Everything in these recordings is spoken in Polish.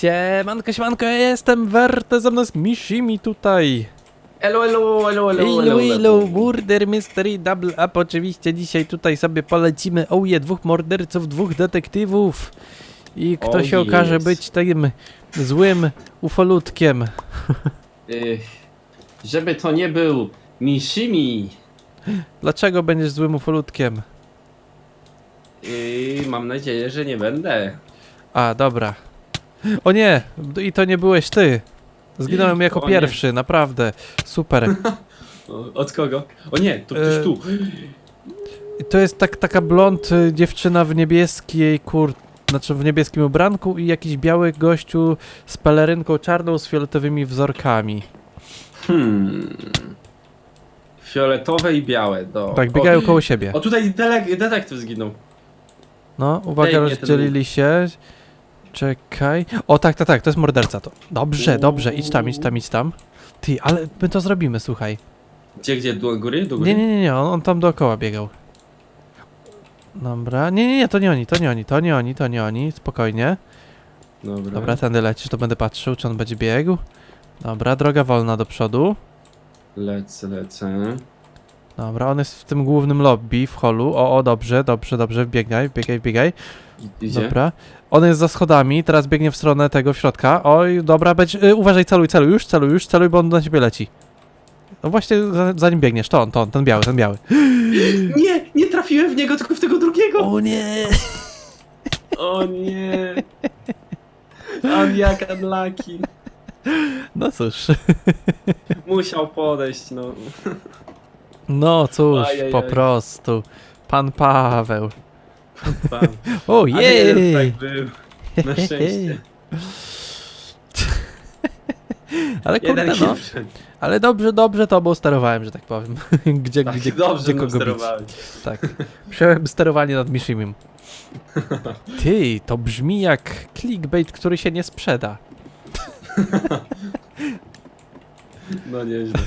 Siemanko, siemanko, ja jestem Werte, ze mną jest Mishimi tutaj. Elo, elo, elo, elo, Ilu, ilu, murder, mystery, double up. Oczywiście dzisiaj tutaj sobie polecimy ouje dwóch morderców, dwóch detektywów. I kto Oh, się okaże być tym złym ufolutkiem. Y, żeby to nie był Mishimi. Dlaczego będziesz złym ufolutkiem? Y, mam nadzieję, że nie będę. A, dobra. O nie, i to nie byłeś ty. Zginąłem jako O nie. pierwszy, naprawdę. Super. O, od kogo? O nie, to ktoś E, tu. I To jest tak, taka blond y, dziewczyna w niebieskiej kur... Znaczy w niebieskim ubranku i jakiś biały gościu z pelerynką czarną z fioletowymi wzorkami. Hmm. Fioletowe i białe, do. Tak, biegają koło siebie. O, o tutaj dele- detektyw zginął. No, uwaga, ten rozdzielili się. Czekaj. O, tak, tak, tak, to jest morderca to. Dobrze, dobrze, idź tam, idź tam, idź tam. Ty, ale my to zrobimy, słuchaj. Gdzie, gdzie? Do góry? Do góry? Nie, nie, nie, nie, on, on tam dookoła biegał. Dobra, nie, nie, nie, to nie oni, to nie oni, to nie oni, to nie oni, spokojnie. Dobra. Dobra, tędy lecisz, to będę patrzył, czy on będzie biegł. Dobra, droga wolna do przodu. Lecę, lecę. Dobra, on jest w tym głównym lobby, w holu. O, o, dobrze, dobrze, dobrze, biegaj, biegaj, biegaj. I- Idzie? Dobra. On jest za schodami, teraz biegnie w stronę tego w środka. Oj, dobra, być, y, uważaj, celuj, celuj, już celuj, już celuj, bo on na ciebie leci. No właśnie, za, za nim biegniesz, to on, to on, ten biały, ten biały. Nie, nie trafiłem w niego, tylko w tego drugiego. O nie! O nie. I'm jak unlucky. No cóż, Musiał podejść, no. no cóż, Ajajaj. po prostu. Pan Paweł. Pan. O Ale jeden jej! tak był. Na szczęście. Ale kurde, Jeden no. wszedł. Ale dobrze, dobrze to bo sterowałem, że tak powiem. gdzie, Tak, gdzie, dobrze gdzie kogo bić. sterowałeś. Tak. Przejąłem sterowanie nad Mishimim. Ty, to brzmi jak clickbait, który się nie sprzeda. No nieźle.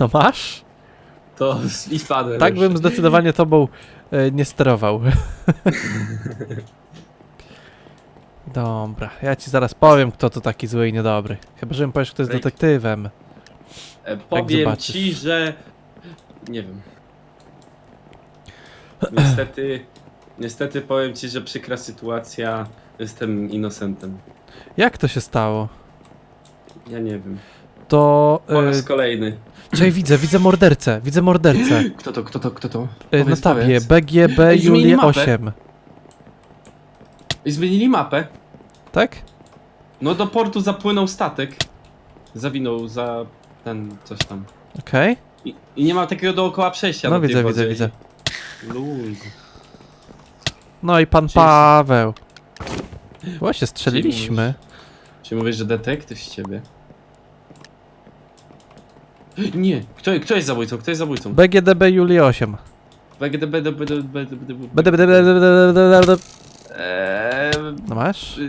No masz? To i spadłem. Tak bym zdecydowanie tobą e, nie sterował. Dobra, ja ci zaraz powiem, kto to taki zły i niedobry. Chyba, że mi powiesz, kto jest detektywem. E, Powiem zobaczysz. ci, że... Nie wiem. Niestety... Niestety powiem ci, że przykra sytuacja. Jestem innocentem. Jak to się stało? Ja nie wiem. To... Po E, raz kolejny. czekaj, widzę, widzę mordercę, widzę mordercę. Kto to, kto to, kto to? E, na Powiedz, tabie, powiedz. BGB Ej, zmienili Julie mapę. 8. I zmienili mapę. Tak? No do portu zapłynął statek. Zawinął za ten coś tam. Okej. I, i nie ma takiego dookoła przejścia No na tej widzę, wodzie widzę, widzę. Luz. No i pan Czyli- Paweł. Właśnie strzeliliśmy. Czy mówisz, że detektyw z ciebie? Nie, kto, kto jest zabójcą? Kto jest zabójcą? BGDB Juli 8. BGDB, BDBDB. Eee, No masz?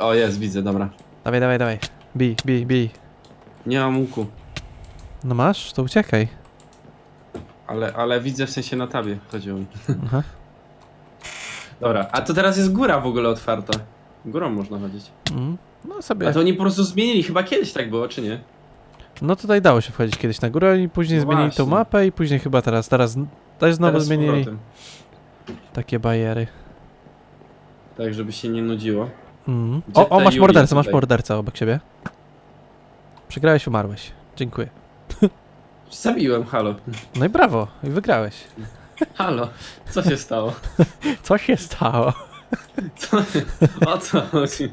O, jest, widzę, dobra. Dawaj, dawaj, dawaj. Bij, bij, bij. Nie mam łuku, No masz? To uciekaj. ale, ale widzę w sensie na tabie chodziło mi. Aha. Dobra, a to teraz jest góra w ogóle otwarta. Górą można chodzić. Mm. No sobie. A to oni po prostu zmienili, chyba kiedyś tak było, czy nie? No tutaj dało się wchodzić kiedyś na górę i później No zmienili tą właśnie. mapę i później chyba teraz, teraz też znowu Teraz z zmienili powrotem. takie bariery. Tak, żeby się nie nudziło. Gdzie O, o, ta masz Julia mordercę, masz tutaj? mordercę obok siebie. Przegrałeś, umarłeś. Dziękuję. Zabiłem, halo. No i brawo, i wygrałeś. Halo, co się stało? Co się stało? Co? O co chodzi?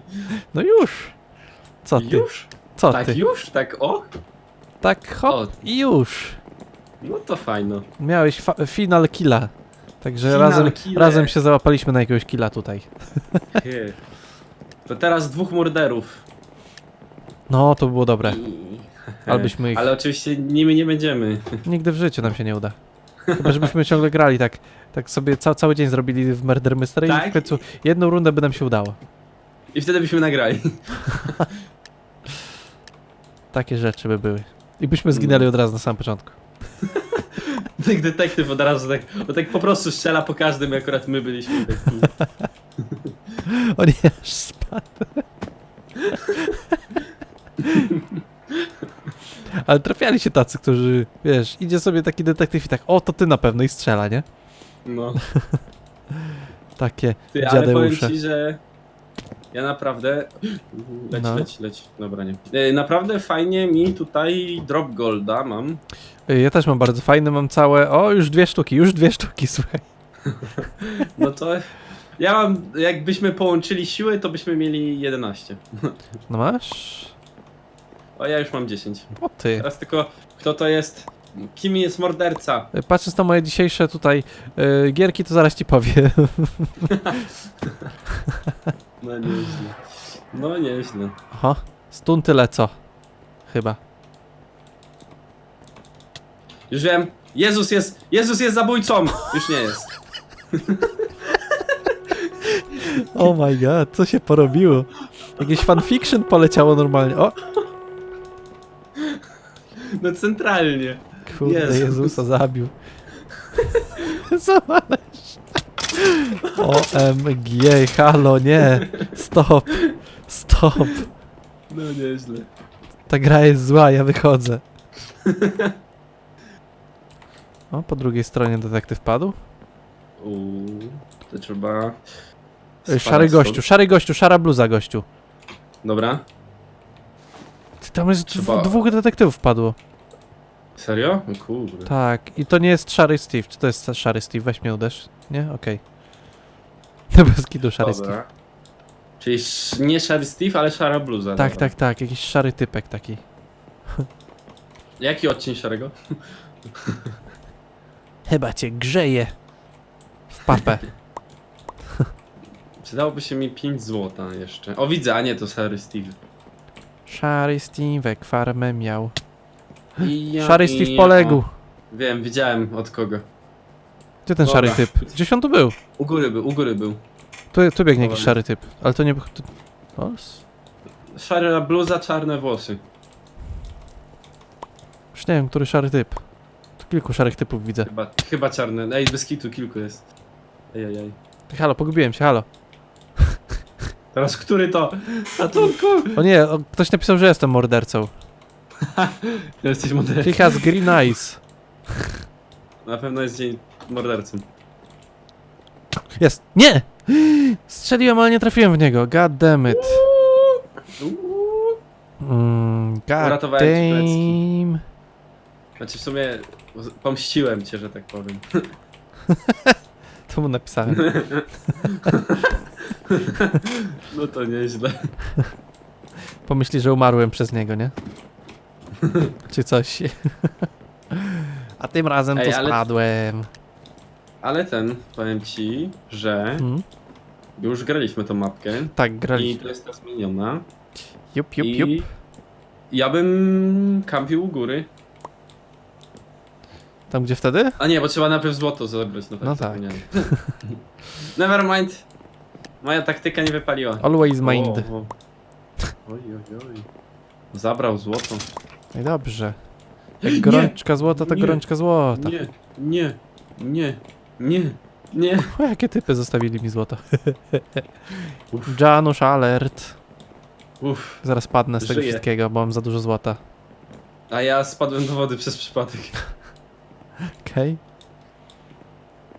No już. Co ty? Już? Co tak ty? już? Tak o? Tak hop O. i już. No to fajno. Miałeś fa- final killa. Także Final razem, killer. razem się załapaliśmy na jakiegoś killa tutaj. Hy. To teraz dwóch morderów. No, to było dobre. I- Albyśmy ich... Ale oczywiście nimi nie będziemy. Nigdy w życiu nam się nie uda. Chyba, żebyśmy ciągle grali tak. Tak sobie ca cały dzień zrobili w Murder Mystery i Tak? w końcu jedną rundę by nam się udało. I wtedy byśmy nagrali. Takie rzeczy by były. I byśmy zginęli od razu na samym początku. Tak detektyw od razu tak, bo tak po prostu strzela po każdym, jak akurat my byliśmy. Tak. O nie, aż spadł. Ale trafiali się tacy, którzy, wiesz, idzie sobie taki detektyw i tak, o, to ty na pewno i strzela, nie? No. Takie Ty, ale powiem dziadeusze. ci, że ja naprawdę... Leć, No. leć, leć. Dobra, nie. E, Naprawdę fajnie mi tutaj drop golda mam. Y, Ja też mam bardzo fajne, mam całe, o, już dwie sztuki, już dwie sztuki, słuchaj. No to ja mam, jakbyśmy połączyli siły, to byśmy mieli 11. No masz? A ja już mam 10. O ty. Teraz tylko, kto to jest? Kim jest morderca? Y, Patrząc na moje dzisiejsze tutaj y, gierki, to zaraz ci powiem. No nieźle. No nieźle. Aha, stun tyle co. Chyba. Już wiem, Jezus jest, Jezus jest zabójcą! Już nie jest. Oh my god, co się porobiło? Jakieś fanfiction poleciało normalnie. O, No centralnie. kurde, Jezus. Jezusa zabił. Zobacz. OMG, halo, nie. Stop. Stop. No nieźle. Ta gra jest zła, ja wychodzę. O, po drugiej stronie detektyw padł. Uuu, to trzeba... Y, Szary spadać gościu, stąd. szary gościu, szara bluza gościu. Dobra. Ty, tam jest Trzeba- dwóch detektywów padło. Serio? O kurde. Tak, i to nie jest szary Steve. Czy to jest szary Steve? Weź mnie uderz. Nie? Okej. To bez kidu szary Steve. Dobra. Czyli sz- nie szary Steve, ale szara bluza. Tak, dobra. tak, tak. Jakiś szary typek taki. Jaki odcień szarego? Chyba cię grzeje. W papę. Przydałoby się mi 5 złota jeszcze. O widzę, a nie, to szary Steve. Szary Steve farmę miał. I ja, Szary i Steve ja. poległ. Wiem, widziałem od kogo. Gdzie ten Dobra. szary typ? Gdzieś on tu był. U góry był, u góry był. Tu, tu biegnie jakiś Dobra. szary typ. Ale to nie... był- To... O, s- Szara bluza, czarne włosy. Już nie wiem, który szary typ. Tu kilku szarych typów widzę. Chyba, chyba czarne. Ej, bez kitu kilku jest. Ej, ej, ej. Halo, pogubiłem się, halo. Teraz który to? Ratunku! O nie, o, ktoś napisał, że jestem mordercą. Jesteś mordercą. He has green eyes. Na pewno jest dzień mordercą. Jest. Nie! Strzeliłem, ale nie trafiłem w niego. God damn it. Uuu. Mm, god Uratowałem ci damn. Znaczy w sumie pomściłem cię, że tak powiem. To mu napisałem. No to nieźle. Pomyśli, że umarłem przez niego, nie? Czy coś. A tym razem Ej, to ale- spadłem. Ale ten, powiem ci, że Mm, już graliśmy tą mapkę tak, i graliśmy. to jest ta zmieniona. Jup, jup, I jup. ja bym kampił u góry. Tam gdzie wtedy? A nie, bo trzeba najpierw złoto zebrać. No tak. No tak. zapomniałem. Never mind. Moja taktyka nie wypaliła. Always mind. O, o. Oj, oj, oj. Zabrał złoto. No i dobrze. Jak gorączka złota, to Nie. gorączka złota. Nie, nie, nie, nie, nie. O, jakie typy zostawili mi złoto. Uff, Janusz alert. uff. Zaraz padnę z tego Żyję. wszystkiego, bo mam za dużo złota. A ja spadłem do wody przez przypadek. Okej.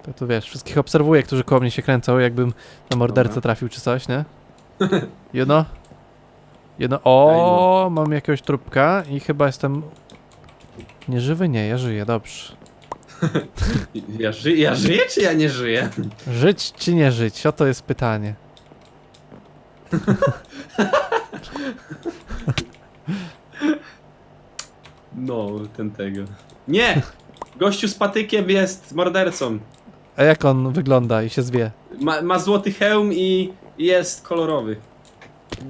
To tu wiesz, wszystkich obserwuję, którzy koło mnie się kręcą, jakbym na mordercę Dobra. trafił czy coś, nie? You know? Know? O, mam jakiegoś trupka i chyba jestem... Nieżywy? Nie, ja żyję, dobrze. Ja, ży ja żyję czy ja nie żyję? Żyć czy nie żyć? Oto jest pytanie. No, ten tego. Nie! Gościu z patykiem jest mordercą. A jak on wygląda i się zwie? Ma, ma złoty hełm i jest kolorowy.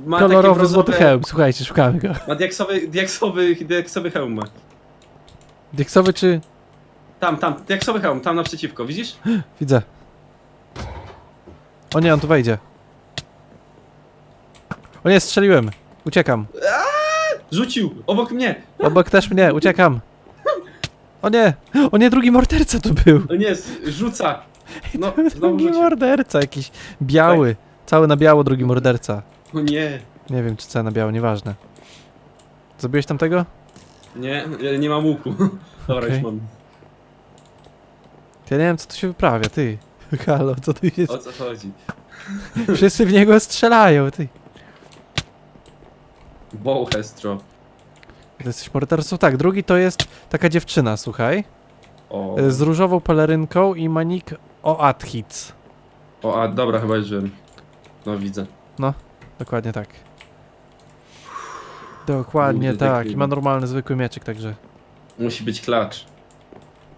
Ma takie Kolorowy brązowe- złoty hełm, słuchajcie, szukamy go. Ma diaksowy, diaksowy, diaksowy hełm ma. Dieksowy czy... Tam, tam, diaksowy hełm, tam naprzeciwko, widzisz? Widzę. O nie, on tu wejdzie. O nie, strzeliłem. Uciekam. Rzucił, obok mnie. Obok też mnie, uciekam. O nie, o nie, drugi morderca tu był. No nie, rzuca. No, znowu Drugi rzucił. morderca jakiś biały. Cały na biało, drugi morderca. O nie. Nie wiem, czy cały na biało, nieważne. Zabiłeś tamtego? Nie, ja nie mam łuku. Dobra, Okej. już mam. Ja nie wiem, co tu się wyprawia, ty. Halo, co tu jest? O co chodzi? Wszyscy w niego strzelają, ty. Bowhestro. Ty jesteś mordercą? Tak, drugi to jest taka dziewczyna, słuchaj. O, Z różową pelerynką i manik Oathits. o, a dobra, chyba już wiem. No widzę. Dokładnie tak. Dokładnie Kurde, tak. I ma normalny, zwykły mieczyk, także... Musi być klacz.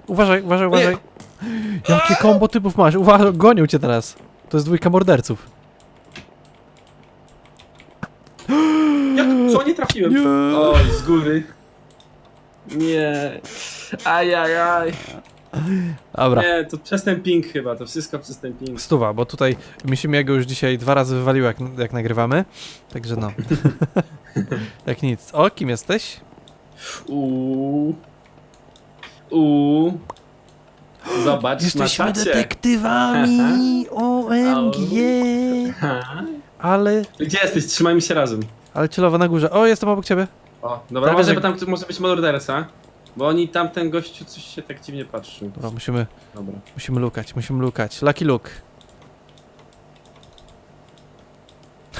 Uważaj, uważaj, uważaj. Jakie kombo typów masz? Uważaj, gonią cię teraz. To jest dwójka morderców. Jak? Co? Nie trafiłem? Nie. Oj, z góry. Nie. Ajajaj. Dobra. Nie, to przez ten ping chyba, to wszystko przez ten ping. Stuwa, bo tutaj mi go już dzisiaj dwa razy wywalił, jak, jak nagrywamy. Także no. jak nic. O, kim jesteś? Uuu. Uuu. Zobacz Jesteśmy na czacie. detektywami! OMG! Ale, Gdzie jesteś? Trzymajmy się razem. ale celowa na górze. O, jestem obok ciebie. O, dobra, Prawie, może, że- bo tam może być morderca. Bo oni tamten gościu coś się tak dziwnie patrzył. Dobra, musimy, Dobra. musimy lukać, musimy lukać. Lucky Luke.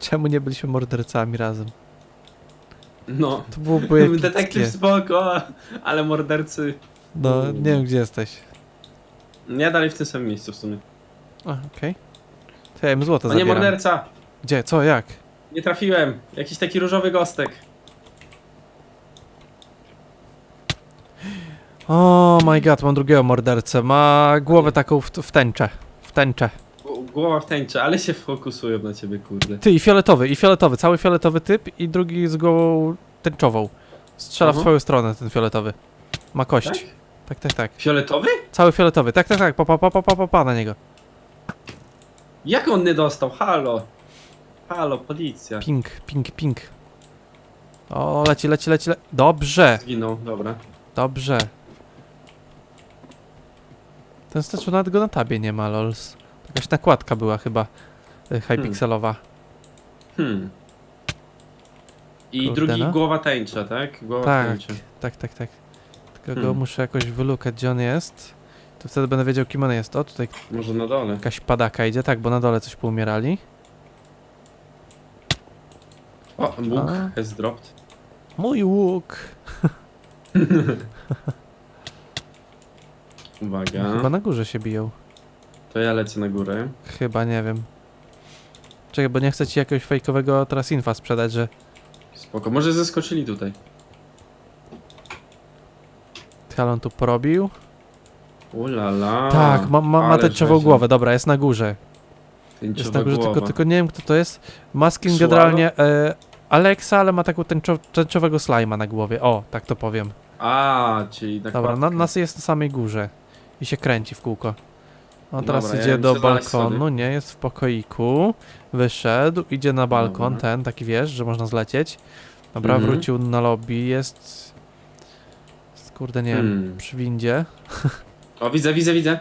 Czemu nie byliśmy mordercami razem? No. To byłoby Detektyw epickie. spoko, ale mordercy... No, nie wiem gdzie jesteś. Nie dalej w tym samym miejscu w sumie. A, okej. To ja im złoto O nie, zabieram. morderca! Gdzie? Co? Jak? Nie trafiłem. Jakiś taki różowy gostek. O my god, mam drugiego mordercę. Ma głowę taką w, w tęczę. W tęczę. Głowa w tęczy, ale się fokusują na ciebie, kurde. Ty i fioletowy, i fioletowy. Cały fioletowy typ i drugi z głową tęczową. Strzela w Aha. twoją stronę ten fioletowy. Ma kość. Tak? Tak, tak, tak. Fioletowy? Cały fioletowy. Tak, tak, tak. Pa, pa, pa, pa, pa, pa, pa na niego. Jak on nie dostał? Halo. Halo, policja. Ping, ping, ping. O, leci, leci, leci, le... Dobrze, Zginął, dobra. dobrze. Ten staczu nawet go na tabie nie ma, lols. Jakaś nakładka była chyba. y, Hypixelowa. Hmm. I Kurde, drugi no. głowa tęcza, tak? Głowa Tak. tęcza. Tak, tak, tak. Tylko go Hmm. muszę jakoś wylukać, gdzie on jest. To wtedy będę wiedział, kim on jest. O, tutaj Może na dole. jakaś padaka idzie. Tak, bo na dole coś poumierali. O, Bóg A. has dropped. Mój łuk! Uwaga. Chyba na górze się biją. To ja lecę na górę. Chyba, nie wiem. Czekaj, bo nie chcę ci jakiegoś fejkowego teraz infa sprzedać, że Spoko. Może zeskoczyli tutaj. Talon tu porobił. Ulala. tak, ma, ma, ma ale tęczową głowę, dobra, jest na górze. Tęczowa Jest na górze, tylko, głowa. tylko nie wiem kto to jest. Masking Swallow? generalnie e, Alexa, ale ma taką tęczo, tęczowego slajma na głowie. O, tak to powiem. A, czyli na Dobra, na, nas jest na samej górze. I się kręci w kółko. On teraz Dobra, ja idzie do balkonu, schody. nie, jest w pokoiku. Wyszedł, idzie na balkon, Dobra. ten, taki wiesz, że można zlecieć. Dobra, Mhm. wrócił na lobby, jest... jest kurde, nie wiem, Hmm. przy windzie. O, widzę, widzę, widzę.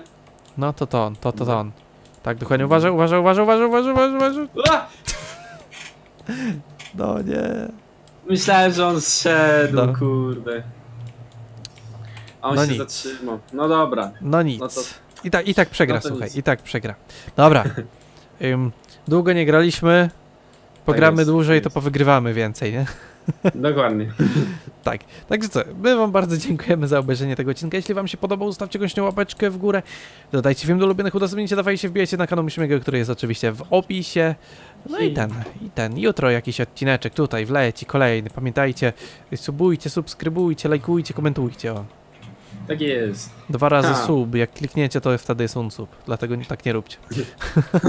No to to on, to to, to on. Tak, dokładnie, uważaj, uważaj, uważaj, uważaj, uważaj, uważaj, uważaj. A! No nie. Myślałem, że on zszedł, No. kurde. A on No się nic. zatrzymał. No dobra. No nic. No to- I, tak, I tak przegra, no to słuchaj, nic. i tak przegra. Dobra. Ym, długo nie graliśmy. Pogramy jest, dłużej, tak to jest. powygrywamy więcej, nie? Dokładnie. Tak. Także co, my wam bardzo dziękujemy za obejrzenie tego odcinka. Jeśli wam się podobał, zostawcie koniecznie łapeczkę w górę. Dodajcie film do ulubionych, udostępnijcie, dawajcie, wbijajcie na kanał Myśmiego, który jest oczywiście w opisie. No i ten, i ten. Jutro jakiś odcineczek tutaj wleci, kolejny. Pamiętajcie, subujcie, subskrybujcie, lajkujcie, komentujcie. O. Tak jest. Dwa razy Ha. sub, jak klikniecie, to wtedy jest unsub. Dlatego tak nie róbcie.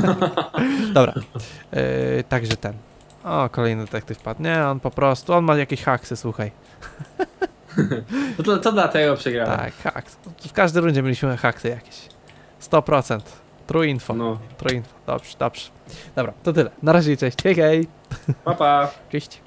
Dobra. Yy, także ten. O, kolejny detektyw padł. Nie, on po prostu, on ma jakieś haksy, słuchaj. No to, to dlatego przegrałem. Tak, haks. W każdej rundzie mieliśmy haksy jakieś. 100%. True info. No. True info. Dobrze, dobrze. Dobra, to tyle. Na razie, cześć. Hej, hej. Pa, pa. Cześć.